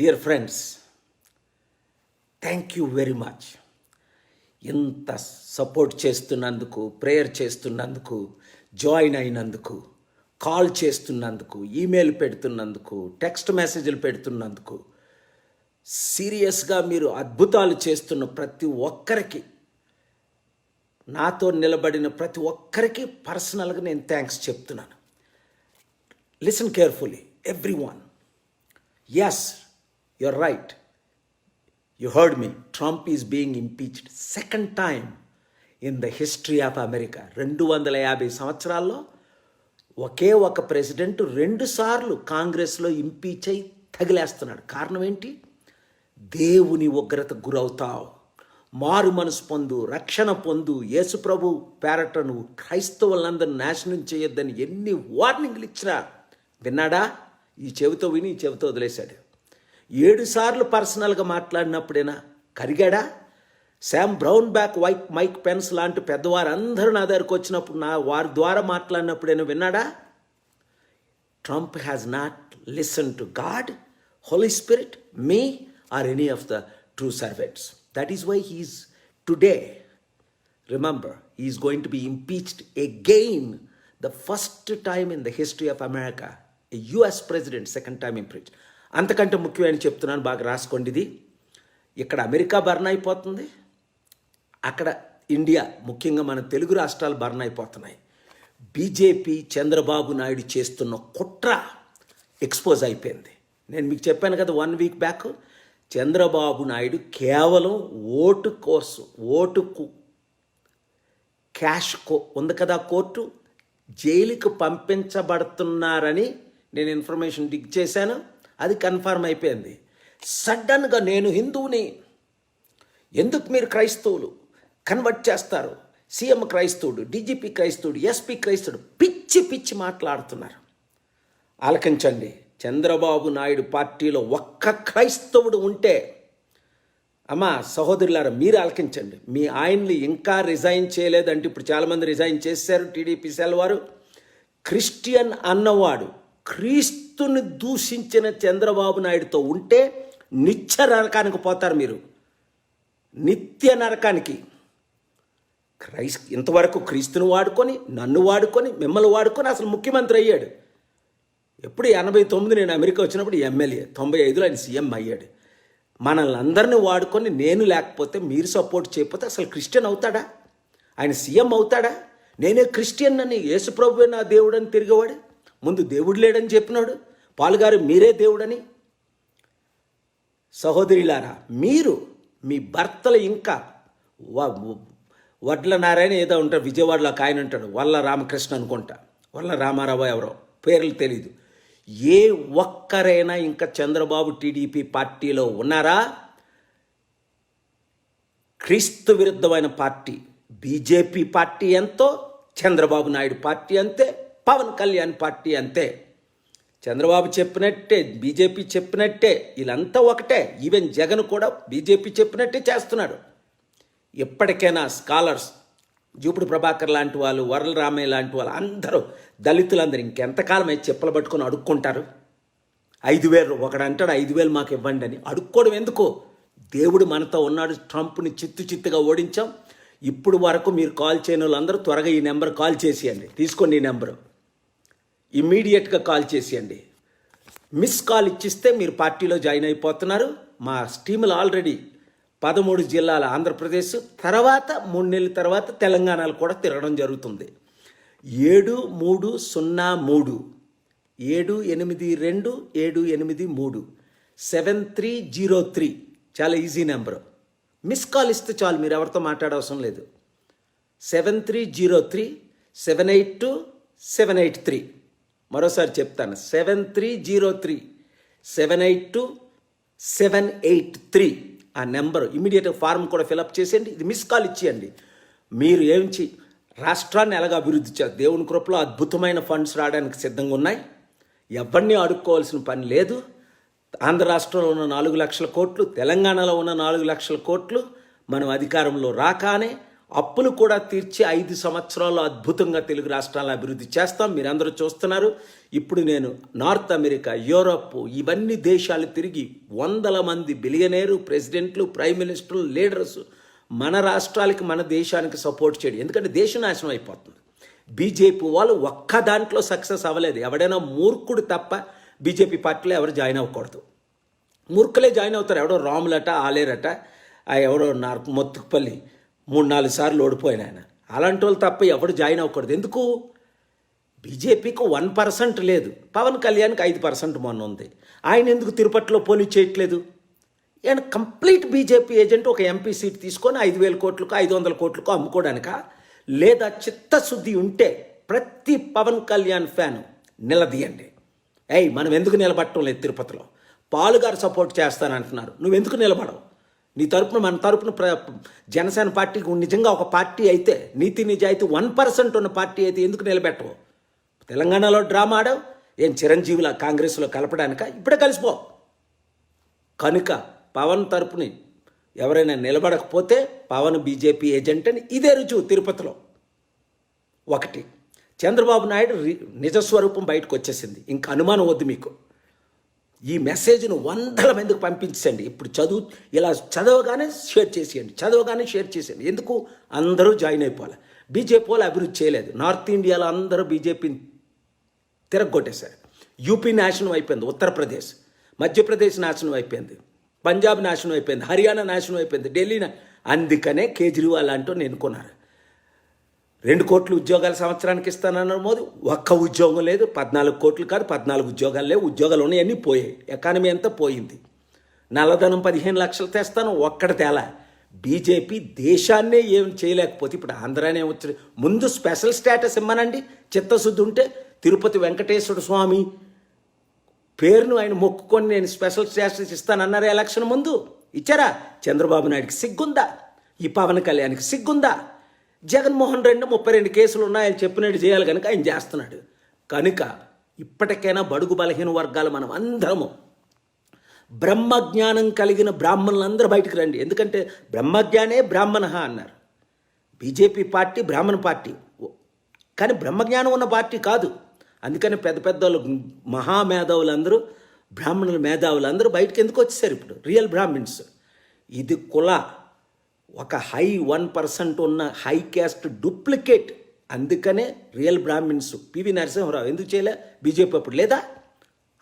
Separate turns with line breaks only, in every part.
Dear friends thank you very much ఇంత support చేస్తున్నందుకు prayer చేస్తున్నందుకు జాయిన్ అయినందుకు కాల్ చేస్తున్నందుకు ఈమెయిల్ పెడుతున్నందుకు టెక్స్ట్ మెసేజ్లు పెడుతున్నందుకు సీరియస్గా మీరు అద్భుతాలు చేస్తున్న ప్రతి ఒక్కరికి నాతో నిలబడిన ప్రతి ఒక్కరికి పర్సనల్గా నేను థ్యాంక్స్ చెప్తున్నాను. Listen carefully every one as you're right you heard me Trump is being impeached second time in the history of America రెండు వందల యాభై సంవత్సరాల్లో ఒకే ఒక ప్రెసిడెంట్ రెండుసార్లు కాంగ్రెస్లో ఇంపీచ్ అయి తగిలేస్తున్నాడు. కారణం ఏంటి? దేవుని ఉగ్రత గురవుతావు. మారు మనసు పొందు రక్షణ పొందు. యేసుప్రభు పేరట నువ్వు క్రైస్తవులందరూ నాశనం చేయొద్దని ఎన్ని వార్నింగ్లు ఇచ్చినా విన్నాడా? ఈ చెవితో విని ఈ చెవితో వదిలేశాడు. ఏడు సార్లు పర్సనల్గా మాట్లాడినప్పుడేనా? కరిగాడా? శామ్ బ్రౌన్ బ్యాక్ వైక్ మైక్ పెన్స్ లాంటి పెద్దవారు అందరూ నా దగ్గరకు వచ్చినప్పుడు నా వారి ద్వారా మాట్లాడినప్పుడైనా విన్నాడా? Trump has not listen to God. Holy spirit me or any of the true servants. That is why he's today. Remember is going to be impeached again the first time in the history of America. US president second time impeached. అంతకంటే ముఖ్యమైన చెప్తున్నాను బాగా రాసుకోండి ఇది. ఇక్కడ America burn అయిపోతుంది. అక్కడ India ముఖ్యంగా మన తెలుగు రాష్ట్రాలు బర్న్ అయిపోతున్నాయి. బీజేపీ చంద్రబాబు నాయుడు చేస్తున్న కుట్ర ఎక్స్పోజ్ అయిపోయింది. నేను మీకు చెప్పాను కదా one week back Chandrababu Naidu కేవలం ఓటు కోసం ఓటుకు క్యాష్ కో ఉంది కదా కోర్టు? జైలుకి పంపించబడుతున్నారని నేను ఇన్ఫర్మేషన్ డిగ్ చేశాను. అది కన్ఫర్మ్ అయిపోయింది. సడన్గా నేను హిందువుని ఎందుకు మీరు క్రైస్తవులు కన్వర్ట్ చేస్తారు? సీఎం క్రైస్తవుడు డీజీపీ క్రైస్తవుడు ఎస్పీ క్రైస్తవుడు పిచ్చి పిచ్చి మాట్లాడుతున్నారు. ఆలకించండి. చంద్రబాబు నాయుడు పార్టీలో ఒక్క క్రైస్తవుడు ఉంటే అమ్మా సహోదరులారా మీరు ఆలకించండి. మీ ఆయన్ని ఇంకా రిజైన్ చేయలేదంటే ఇప్పుడు చాలామంది రిజైన్ చేశారు టీడీపీ సెల్ వారు క్రిస్టియన్ అన్నవాడు క్రీస్తుని దూషించిన చంద్రబాబు నాయుడుతో ఉంటే నిత్య నరకానికి పోతారు మీరు. నిత్య నరకానికి. క్రైస్ ఇంతవరకు క్రీస్తుని వాడుకొని నన్ను వాడుకొని మిమ్మల్ని వాడుకొని అసలు ముఖ్యమంత్రి అయ్యాడు. ఎప్పుడు ఎనభై తొమ్మిది నేను అమెరికా వచ్చినప్పుడు ఎమ్మెల్యే తొంభై ఐదులో ఆయన సీఎం అయ్యాడు. మనల్ని అందరినీ వాడుకొని నేను లేకపోతే మీరు సపోర్ట్ చేయకపోతే అసలు క్రిస్టియన్ అవుతాడా? ఆయన సీఎం అవుతాడా? నేనే క్రిస్టియన్ అని యేసుప్రభువే నా దేవుడని తిరిగేవాడు? ముందు దేవుడు లేడని చెప్పినాడు. పాలుగారు మీరే దేవుడని. సహోదరిలారా మీరు మీ భర్తలు ఇంకా వడ్ల నారాయణ ఏదో ఉంటారు విజయవాడలో ఒక ఆయన ఉంటాడు వల్ల రామకృష్ణ అనుకుంటా. వల్ల రామారావు ఎవరో పేర్లు తెలీదు. ఏ ఒక్కరైనా ఇంకా చంద్రబాబు టీడీపీ పార్టీలో ఉన్నారా? క్రీస్తు విరుద్ధమైన పార్టీ బీజేపీ పార్టీ ఎంతో చంద్రబాబు నాయుడు పార్టీ అంతే. పవన్ కళ్యాణ్ పార్టీ అంతే. చంద్రబాబు చెప్పినట్టే బీజేపీ చెప్పినట్టే వీళ్ళంతా ఒకటే. ఈవెన్ జగన్ కూడా బీజేపీ చెప్పినట్టే చేస్తున్నాడు. ఎప్పటికైనా స్కాలర్స్ జూపుడు ప్రభాకర్ లాంటి వాళ్ళు వరల రామయ్య లాంటి వాళ్ళు అందరూ దళితులందరూ ఇంకెంతకాలం అయితే చెప్పులు పట్టుకొని అడుక్కుంటారు? ఐదు వేలు ఒకడు అంటాడు ఐదు వేలు మాకు ఇవ్వండి అని. అడుక్కోవడం ఎందుకు? దేవుడు మనతో ఉన్నాడు ట్రంప్ని చిత్తు చిత్తుగా ఓడించాం. ఇప్పుడు వరకు మీరు కాల్ చేయని వాళ్ళందరూ త్వరగా ఈ నెంబర్ కాల్ చేసేయండి. తీసుకోండి ఈ నెంబరు. ఇమ్మీడియట్గా కాల్ చేసేయండి. మిస్ కాల్ ఇచ్చిస్తే మీరు పార్టీలో జాయిన్ అయిపోతున్నారు. మా స్టీములు ఆల్రెడీ పదమూడు జిల్లాల ఆంధ్రప్రదేశ్ తర్వాత మూడు నెలల తర్వాత తెలంగాణలో కూడా తిరగడం జరుగుతుంది. ఏడు మూడు సున్నా మూడు. ఏడు ఎనిమిది రెండు ఏడు ఎనిమిది మూడు. Seven three zero three. చాలా ఈజీ నెంబరు. మిస్ కాల్ ఇస్తే చాలు మీరు ఎవరితో మాట్లాడవసరం లేదు. Seven three zero three. Seven eight two. Seven eight three. మరోసారి చెప్తాను. Seven three zero three seven eight two seven eight three ఆ నెంబర్. ఇమీడియట్గా ఫార్మ్ కూడా ఫిలప్ చేసేయండి. ఇది మిస్ కాల్ ఇచ్చేయండి. మీరు ఏం చే రాష్ట్రాన్ని ఎలాగ అభివృద్ధి చేస్తారు దేవుని కృపలో అద్భుతమైన ఫండ్స్ రావడానికి సిద్ధంగా ఉన్నాయి. ఎవరిని అడుక్కోవాల్సిన పని లేదు. ఆంధ్ర రాష్ట్రంలో ఉన్న నాలుగు లక్షల కోట్లు తెలంగాణలో ఉన్న నాలుగు లక్షల కోట్లు మనం అధికారంలో రాగానే అప్పులు కూడా తీర్చి ఐదు సంవత్సరాలు అద్భుతంగా తెలుగు రాష్ట్రాలను అభివృద్ధి చేస్తాం. మీరందరూ చూస్తున్నారు. ఇప్పుడు నేను నార్త్ అమెరికా యూరోప్ ఇవన్నీ దేశాలు తిరిగి వందల మంది బిలియనేరు ప్రెసిడెంట్లు ప్రైమ్ మినిస్టర్లు లీడర్స్ మన రాష్ట్రాలకి మన దేశానికి సపోర్ట్ చేయడం. ఎందుకంటే దేశం నాశనం అయిపోతుంది. బీజేపీ వాళ్ళు ఒక్క దాంట్లో సక్సెస్ అవ్వలేదు. ఎవడైనా మూర్ఖుడు తప్ప బీజేపీ పార్టీలో ఎవరు జాయిన్ అవ్వకూడదు. మూర్ఖులే జాయిన్ అవుతారు. ఎవడో రాములట ఆలేరట ఎవడో నార్ మొత్తుకుపల్లి మూడు నాలుగు సార్లు ఓడిపోయిన ఆయన. అలాంటి వాళ్ళు తప్ప ఎవడు జాయిన్ అవ్వకూడదు. ఎందుకు? బీజేపీకి వన్ పర్సెంట్ లేదు. పవన్ కళ్యాణ్కి ఐదు పర్సెంట్ మొన్న ఉంది. ఆయన ఎందుకు తిరుపతిలో పోలీస్ చేయట్లేదు? ఈయన కంప్లీట్ బీజేపీ ఏజెంట్ ఒక ఎంపీ సీట్ తీసుకొని ఐదు వేల కోట్లకు ఐదు వందల కోట్లకు అమ్ముకోవడానిక? లేదా చిత్తశుద్ధి ఉంటే ప్రతి పవన్ కళ్యాణ్ ఫ్యాన్ నిలదీయండి. ఏయ్ మనం ఎందుకు నిలబడటం లేదు తిరుపతిలో? పాలుగారు సపోర్ట్ చేస్తానంటున్నారు. నువ్వు ఎందుకు నిలబడవు? నీ తరపున మన తరపున ప్ర జనసేన పార్టీకి నిజంగా ఒక పార్టీ అయితే నీతి నిజాయితీ వన్ పర్సెంట్ ఉన్న పార్టీ అయితే ఎందుకు నిలబెట్టవు? తెలంగాణలో డ్రామా ఆడావు ఏం చిరంజీవుల కాంగ్రెస్లో కలపడానిక? ఇప్పుడే కలిసిపో. కనుక పవన్ తరపుని ఎవరైనా నిలబడకపోతే పవన్ బీజేపీ ఏజెంట్ అని ఇదే రుజువు తిరుపతిలో. ఒకటి చంద్రబాబు నాయుడు రి- నిజస్వరూపం బయటకు వచ్చేసింది ఇంకా అనుమానం వద్దు మీకు. ఈ మెసేజ్ను వందల మందికి పంపించండి. ఇప్పుడు చదువు ఇలా చదవగానే షేర్ చేసేయండి. చదవగానే షేర్ చేసేయండి. ఎందుకు? అందరూ జాయిన్ అయిపోవాలి. బీజేపీ వాళ్ళు అభివృద్ధి చేయలేదు. నార్త్ ఇండియాలో అందరూ బీజేపీని తిరగొట్టేశారు. యూపీ నాశనం అయిపోయింది. ఉత్తరప్రదేశ్ మధ్యప్రదేశ్ నాశనం అయిపోయింది. పంజాబ్ నాశనం అయిపోయింది. హర్యానా నాశనం అయిపోయింది. ఢిల్లీ అందుకనే కేజ్రీవాల్ అంటూ నేనుకున్నారు రెండు కోట్ల ఉద్యోగాలు సంవత్సరానికి ఇస్తానన్నారు మోదీ. ఒక్క ఉద్యోగం లేదు పద్నాలుగు కోట్లు కాదు పద్నాలుగు ఉద్యోగాలు లేవు. ఉద్యోగాలు ఉన్నాయన్నీ పోయాయి. ఎకానమీ అంతా పోయింది. నల్లధనం పదిహేను లక్షలు తెస్తాను ఒక్కడ తేలా. బీజేపీ దేశాన్నే ఏం చేయలేకపోతే ఇప్పుడు ఆంధ్రానే వచ్చి ముందు స్పెషల్ స్టేటస్ ఇమ్మనండి. చిత్తశుద్ధి ఉంటే తిరుపతి వెంకటేశ్వర స్వామి పేరును ఆయన మొక్కుకొని నేను స్పెషల్ స్టేటస్ ఇస్తానన్నారు ఎలక్షన్ ముందు. ఇచ్చారా? చంద్రబాబు నాయుడికి సిగ్గుందా? ఈ పవన్ కళ్యాణ్కి సిగ్గుందా? జగన్మోహన్ రెడ్డి ముప్పై రెండు కేసులు ఉన్నాయని చెప్పినట్టు చేయాలి కనుక ఆయన చేస్తున్నాడు. కనుక ఇప్పటికైనా బడుగు బలహీన వర్గాలు మనం అందరము బ్రహ్మజ్ఞానం కలిగిన బ్రాహ్మణులందరూ బయటకు రండి. ఎందుకంటే బ్రహ్మజ్ఞానే బ్రాహ్మణ అన్నారు. బీజేపీ పార్టీ బ్రాహ్మణ పార్టీ. కానీ బ్రహ్మజ్ఞానం ఉన్న పార్టీ కాదు. అందుకని పెద్ద పెద్ద వాళ్ళు మహామేధావులందరూ బ్రాహ్మణుల మేధావులందరూ బయటకు ఎందుకు వచ్చేసారు ఇప్పుడు? రియల్ బ్రాహ్మిన్స్ ఇది కుల ఒక హై వన్ పర్సెంట్ ఉన్న హై క్యాస్ట్ డూప్లికేట్. అందుకనే రియల్ బ్రాహ్మిన్స్ పివి నరసింహరావు ఎందుకు చేయలే? బీజేపీ అప్పుడు లేదా?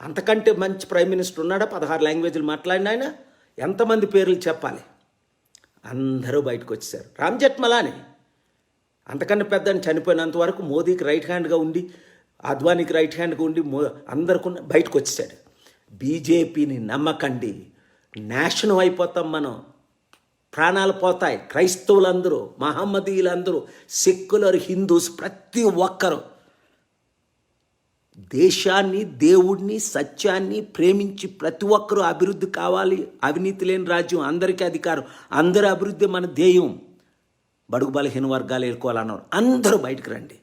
అంతకంటే మంచి ప్రైమ్ మినిస్టర్ ఉన్నాడా? పదహారు లాంగ్వేజ్లు మాట్లాడిన ఆయన. ఎంతమంది పేర్లు చెప్పాలి? అందరూ బయటకు వచ్చేసారు రామ్ జెట్మలాని అంతకన్నా పెద్ద చనిపోయినంత వరకు మోదీకి రైట్ హ్యాండ్గా ఉండి అద్వానీకి రైట్ హ్యాండ్గా ఉండి మో అందరికి బయటకు వచ్చేసాడు బీజేపీని నమ్మకండి. నాశనం అయిపోతాం మనం. ప్రాణాలు పోతాయి. క్రైస్తవులందరూ మహమ్మదీయులందరూ సెక్యులర్ హిందూస్ ప్రతి ఒక్కరూ దేశాన్ని దేవుడిని సత్యాన్ని ప్రేమించి ప్రతి ఒక్కరూ అభివృద్ధి కావాలి. అవినీతి లేని రాజ్యం అందరికీ అధికారం. అందరి అభివృద్ధి మన ధ్యేయం. బడుగు బలహీన వర్గాలు ఎదుర్కోవాలన్నారు. అందరూ బయటకు రండి.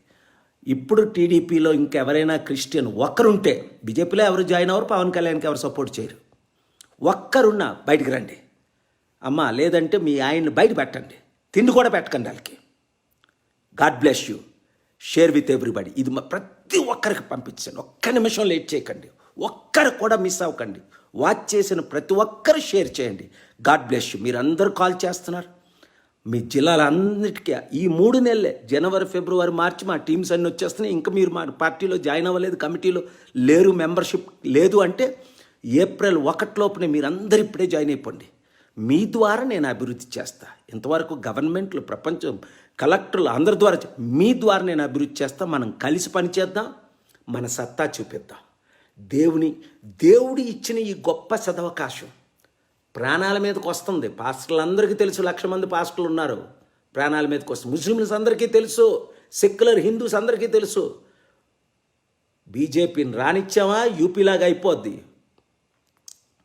ఇప్పుడు టీడీపీలో ఇంకెవరైనా క్రిస్టియన్ ఒక్కరుంటే బీజేపీలో ఎవరు జాయిన్ అవ్వరు పవన్ కళ్యాణ్కి ఎవరు సపోర్ట్ చేయరు. ఒక్కరున్నా బయటకు రండి. అమ్మ లేదంటే మీ ఆయన్ని బయట పెట్టండి. తిండి కూడా పెట్టకండి వాళ్ళకి. God bless you. Share with everybody. ఇది మా ప్రతి ఒక్కరికి పంపించండి. ఒక్క నిమిషం లేట్ చేయకండి. ఒక్కరు కూడా మిస్ అవ్వకండి. వాచ్ చేసిన ప్రతి ఒక్కరు షేర్ చేయండి. God bless you. మీరు అందరూ కాల్ చేస్తున్నారు. మీ జిల్లాలన్నిటికీ ఈ మూడు నెలలే జనవరి ఫిబ్రవరి మార్చి మా టీమ్స్ అన్నీ వచ్చేస్తున్నాయి. ఇంకా మీరు మా పార్టీలో జాయిన్ అవ్వలేదు కమిటీలో లేరు మెంబర్షిప్ లేదు అంటే ఏప్రిల్ ఒకటిలోపునే మీరందరూ ఇప్పుడే జాయిన్ అయిపోండి. మీ ద్వారా నేను అభివృద్ధి చేస్తా. ఇంతవరకు గవర్నమెంట్లు ప్రపంచం కలెక్టర్లు అందరి ద్వారా మీ ద్వారా నేను అభివృద్ధి చేస్తా. మనం కలిసి పనిచేద్దాం మన సత్తా చూపిద్దాం. దేవుని దేవుడు ఇచ్చిన ఈ గొప్ప సదవకాశం ప్రాణాల మీదకి వస్తుంది. పాస్టర్లందరికీ తెలుసు లక్ష మంది పాస్టర్లు ఉన్నారు ప్రాణాల మీదకి వస్తుంది. ముస్లిమ్స్ అందరికీ తెలుసు సెక్యులర్ హిందూస్ అందరికీ తెలుసు. బీజేపీని రానిచ్చామా? యూపీలాగా అయిపోద్ది.